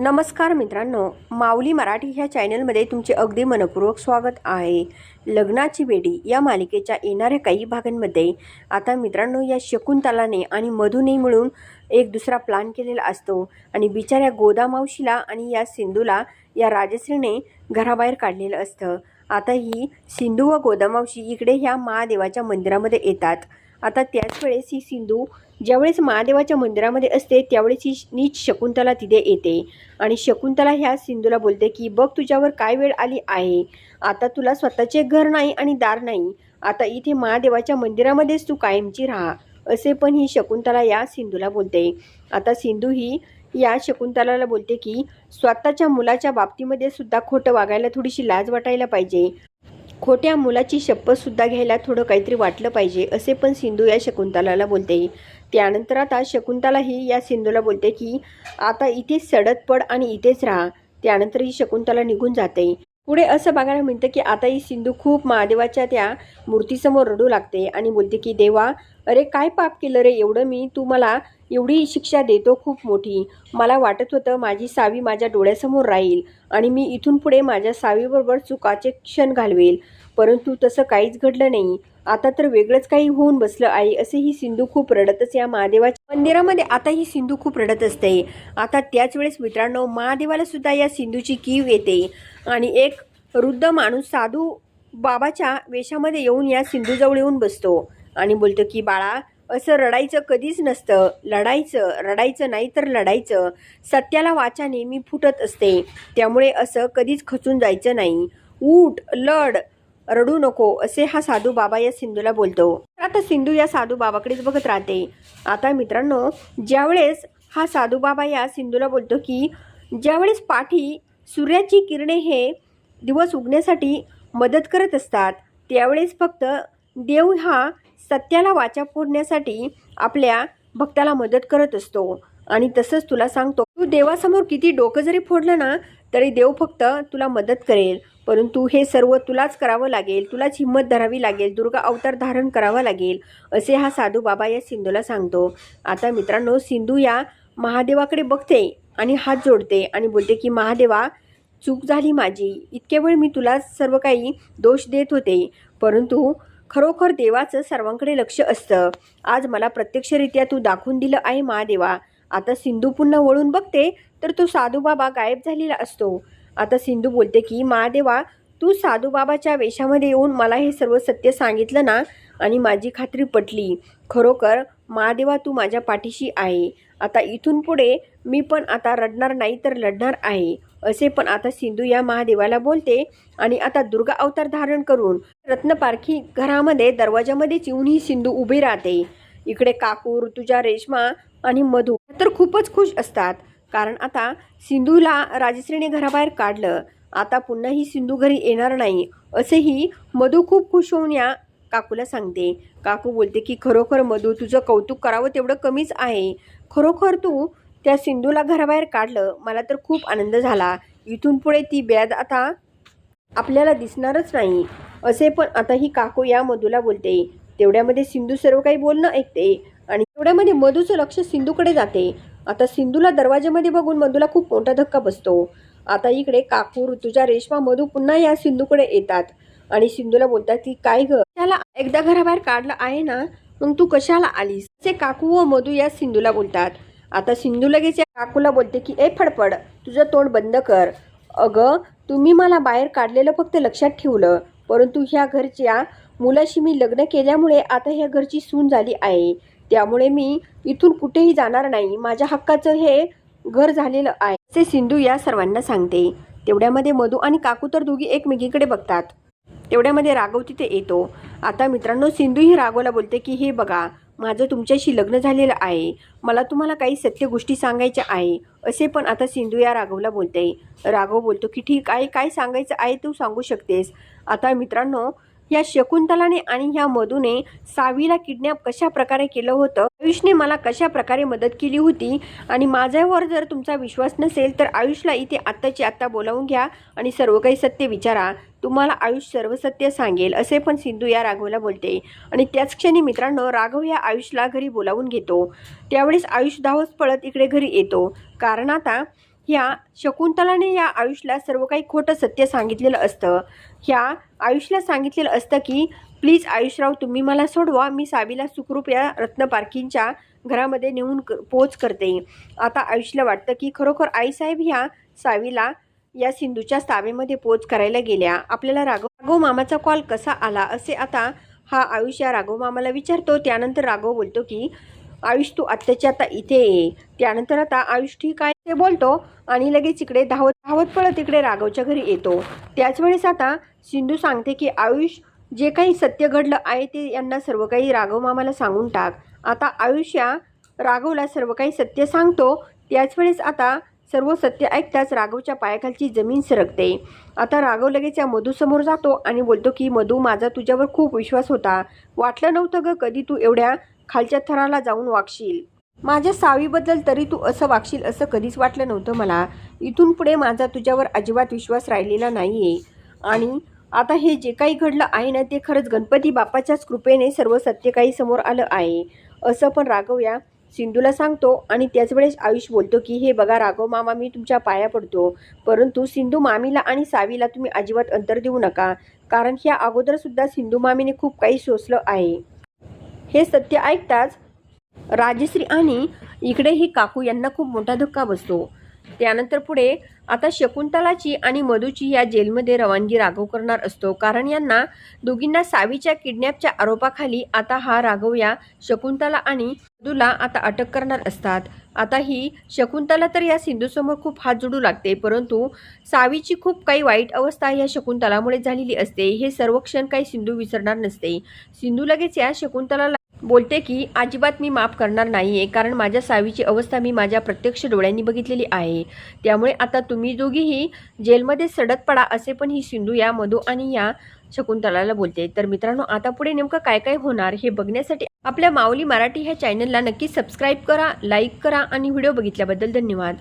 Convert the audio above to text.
नमस्कार मित्रांनो माऊली मराठी ह्या चॅनलमध्ये तुमचे अगदी मनपूर्वक स्वागत आहे. लग्नाची बेडी या मालिकेच्या येणाऱ्या काही भागांमध्ये आता मित्रांनो या शकुंतलाने आणि मधूने मिळून एक दुसरा प्लॅन केलेला असतो. आणि बिचाऱ्या गोदामावशीला आणि या सिंधूला या राजश्रीने घराबाहेर काढलेलं असतं. आता ही सिंधू व गोदामावशी इकडे ह्या महादेवाच्या मंदिरामध्ये येतात. आता त्याच वेळेस ही सिंधू ज्यावेळेस महादेवाच्या मंदिरामध्ये असते त्यावेळेस ही नीच शकुंतला तिथे येते. आणि शकुंतला ह्या सिंधूला बोलते की बघ तुझ्यावर काय वेळ आली आहे? आता तुला स्वतःचे घर नाही आणि दार नाही. आता इथे महादेवाच्या मंदिरामध्येच तू कायमची राहा. असे पण ही शकुंतला या सिंधूला बोलते. आता सिंधू ही या शकुंतलाला बोलते की स्वतःच्या मुलाच्या बाबतीमध्ये सुद्धा खोटं वागायला थोडीशी लाज वाटायला पाहिजे. खोट्या मुलाची शपथसुद्धा घ्यायला थोडं काहीतरी वाटलं पाहिजे असे पण सिंधू या शकुंतलाला बोलते. त्यानंतर आता शकुंतला ही या सिंधूला बोलते की आता इथेच सडत पड आणि इथेच राहा. त्यानंतर ही शकुंतला निघून जाते. पुढे असं बघायला मिळतं की आता ही सिंधू खूप महादेवाच्या त्या मूर्तीसमोर रडू लागते आणि बोलते की देवा अरे काय पाप केलं रे? एवढं मी तू मला एवढी शिक्षा देतो खूप मोठी. मला वाटत होतं माझी सावी माझ्या डोळ्यासमोर राहील आणि मी इथून पुढे माझ्या सावीबरोबर चुकाचे क्षण घालवेल. परंतु तसं काहीच घडलं नाही. आता तर वेगळंच काही होऊन बसलं आहे असे ही सिंधू खूप रडतच या महादेवाच्या मंदिरामध्ये. आता ही सिंधू खूप रडत असते. आता त्याच वेळेस मित्रांनो महादेवाला सुद्धा या सिंधूची कीव येते. आणि एक वृद्ध माणूस साधू बाबाच्या वेशामध्ये येऊन या सिंधूजवळ येऊन बसतो. आणि बोलतो की बाळा असं रडायचं कधीच नसतं. लढायचं रडायचं नाही तर लढायचं. सत्याला वाचा नेहमी फुटत असते. त्यामुळे असं कधीच खचून जायचं नाही. उठ लढ. रडू नको असे हा साधू बाबा या सिंधूला बोलतो. आता सिंधू या साधू बाबाकडेच बघत राहते. आता मित्रांनो ज्यावेळेस हा साधू बाबा या सिंधूला बोलतो की ज्यावेळेस पाठी सूर्याची किरणे हे दिवस उगण्यासाठी मदत करत असतात त्यावेळेस फक्त देव हा सत्याला वाचा फोडण्यासाठी आपल्या भक्ताला मदत करत असतो. आणि तसंच तुला सांगतो तू देवासमोर किती डोकं जरी फोडलं ना तरी देव फक्त तुला मदत करेल. परंतु हे सर्व तुलाच करावं लागेल तुलाच हिंमत धरावी लागेल दुर्गा अवतार धारण करावा लागेल असे हा साधू बाबा या सिंधूला सांगतो. आता मित्रांनो सिंधू या महादेवाकडे बघते आणि हात जोडते आणि बोलते की महादेवा चूक झाली माझी. इतक्या वेळ मी तुला सर्व काही दोष देत होते. परंतु खरोखर देवाचं सर्वांकडे लक्ष असतं. आज मला प्रत्यक्षरित्या तू दाखवून दिलं आहे महादेवा. आता सिंधू पुन्हा वळून बघते तर तो साधूबाबा गायब झालेला असतो. आता सिंधू बोलते की महादेवा तू साधूबाबाच्या वेशामध्ये येऊन मला हे सर्व सत्य सांगितलं ना आणि माझी खात्री पटली. खरोखर महादेवा तू माझ्या पाठीशी आहे. आता इथून पुढे मी पण आता रडणार नाही तर लढणार आहे. असे पण आता सिंधू या महादेवाला बोलते आणि आता दुर्गा अवतार धारण करून रत्नपारखी घरामध्ये दरवाजामध्येच येऊन ही सिंधू उभी राहते. इकडे काकू ऋतुजा रेश्मा आणि मधू तर खूपच खुश असतात. कारण आता सिंधूला राजश्रीने घराबाहेर काढलं. आता पुन्हा ही सिंधू घरी येणार नाही असेही मधू खूप खुश होऊन या काकूला सांगते. काकू बोलते की खरोखर मधू तुझं कौतुक करावं तेवढं कमीच आहे. खरोखर तू त्या सिंधूला घराबाहेर काढलं मला तर खूप आनंद झाला. इथून पुढे ती ब्याद आता आपल्याला दिसणारच नाही. असे पण आता ही काकू या मधूला बोलते. तेवढ्यामध्ये सिंधू सर्व काही बोलणं ऐकते आणि तेवढ्यामध्ये मधूचं लक्ष सिंधूकडे जाते. आता सिंधूला दरवाजामध्ये बघून मधूला खूप मोठा धक्का बसतो. आता इकडे काकू ऋतुजा रेश्मा मधू पुन्हा या सिंधूकडे येतात आणि सिंधूला बोलतात की काय ग? त्याला एकदा घराबाहेर काढलं आहे ना? मग तू कशाला आलीस? असे काकू व मधू या सिंधूला बोलतात. आता सिंधू लगेच या काकूला बोलते की ए फडफड तुझं तोंड बंद कर. अगं तुम्ही मला बाहेर काढलेलं फक्त लक्षात ठेवलं परंतु ह्या घरच्या मुलाशी मी लग्न केल्यामुळे आता ह्या घरची सून झाली आहे. त्यामुळे मी इथून कुठेही जाणार नाही. माझ्या हक्काचं हे घर झालेलं आहे असे सिंधू या सर्वांना सांगते. तेवढ्यामध्ये मधू आणि काकू तर दोघी एकमेकीकडे बघतात. तेवढ्यामध्ये राघव तिथे येतो. आता मित्रांनो सिंधू ही राघवला बोलते की हे बघा माझं तुमच्याशी लग्न झालेलं आहे. मला तुम्हाला काही सत्य गोष्टी सांगायच्या आहे. असे पण आता सिंधू या राघवला बोलते. राघव बोलतो की ठीक आहे काय सांगायचं आहे तू सांगू शकतेस. आता मित्रांनो या शकुंतलाने आणि ह्या मधूने सावीला किडनॅप कशा प्रकारे केलं होतं आयुषने मला कशा प्रकारे मदत केली होती? आणि माझ्यावर जर तुमचा विश्वास नसेल तर आयुषला इथे आत्ताची आत्ता बोलावून घ्या आणि सर्व काही सत्य विचारा. तुम्हाला आयुष सर्व सत्य सांगेल असे पण सिंधू या राघवला बोलते. आणि त्याच क्षणी मित्रांनो राघव या आयुषला घरी बोलावून घेतो. त्यावेळेस आयुष धावत पळत इकडे घरी येतो. कारण आता ह्या शकुंतलाने या आयुषला सर्व काही खोटं सत्य सांगितलेलं असतं. ह्या आयुषला सांगितलेलं असतं की प्लीज आयुषराव तुम्ही मला सोडवा. मी सावीला सुखरूप या रत्न पार्किंगच्या घरामध्ये नेऊन क पोच करते. आता आयुषला वाटतं की खरोखर आईसाहेब ह्या सावीला या सिंधूच्या सावेमध्ये पोच करायला गेल्या. आपल्याला राघव राघव मामाचा कॉल कसा आला असे आता हा आयुष या राघव मामाला विचारतो. त्यानंतर राघव बोलतो की आयुष तू आत्ताच्या आता इथे ये. त्यानंतर आता आयुष ठीक आहे ते बोलतो आणि लगेच इकडे धावत धावत पळत इकडे राघवच्या घरी येतो. त्याच वेळेस आता सिंधू सांगते की आयुष जे काही सत्य घडलं आहे ते यांना सर्व काही राघव मामाला सांगून टाक. आता आयुष या राघवला सर्व काही सत्य सांगतो. त्याच वेळेस आता सर्व सत्य ऐकताच राघवच्या पायाखालची जमीन सरकते. आता राघव लगेच या मधूसमोर जातो आणि बोलतो की मधू माझा तुझ्यावर खूप विश्वास होता. वाटलं नव्हतं ग कधी तू एवढ्या खालच्या थराला जाऊन वागशील. माझ्या सावीबद्दल तरी तू असं वागशील असं कधीच वाटलं नव्हतं मला. इथून पुढे माझा तुझ्यावर अजिबात विश्वास राहिलेला नाही आहे आणि आता हे जे काही घडलं आहे ना ते खरंच गणपती बाप्पाच्याच कृपेने सर्व सत्य काही समोर आलं आहे. असं पण राघव या सिंधूला सांगतो आणि त्याच वेळेस आयुष बोलतो की हे बघा राघव मामा मी तुमच्या पाया पडतो. परंतु सिंधू मामीला आणि सावीला तुम्ही अजिबात अंतर देऊ नका. कारण ह्या अगोदरसुद्धा सिंधू मामीने खूप काही सोसलं आहे. हे सत्य ऐकताच राजश्री आणि इकडे ही काकू यांना खूप मोठा धक्का बसतो. त्यानंतर पुढे आता शकुंतलाची आणि मधूची या जेलमध्ये रवानगी राघव करणार असतो. कारण यांना दोघींना सावीच्या किडनॅपच्या आरोपाखाली आता हा राघव या शकुंतला आणि मधूला आता अटक करणार असतात. आता ही शकुंतला तर या सिंधूसमोर खूप हात जोडू लागते. परंतु सावीची खूप काही वाईट अवस्था या शकुंतलामुळे झालेली असते. हे सर्व क्षण काही सिंधू विसरणार नसते. सिंधू लगेच या शकुंतलाला बोलते की अजिबात मी माफ करणार नाही आहे कारण माझ्या सावीची अवस्था मी माझ्या प्रत्यक्ष डोळ्यांनी बघितलेली आहे. त्यामुळे आता तुम्ही दोघीही जेलमध्ये सडत पडा असे पण ही सिंधू या मधू आणि या शकुंतलाला बोलते. तर मित्रांनो आता पुढे नेमकं काय काय होणार हे बघण्यासाठी आपल्या माऊली मराठी ह्या चॅनलला नक्की सबस्क्राईब करा लाईक करा आणि व्हिडिओ बघितल्याबद्दल धन्यवाद.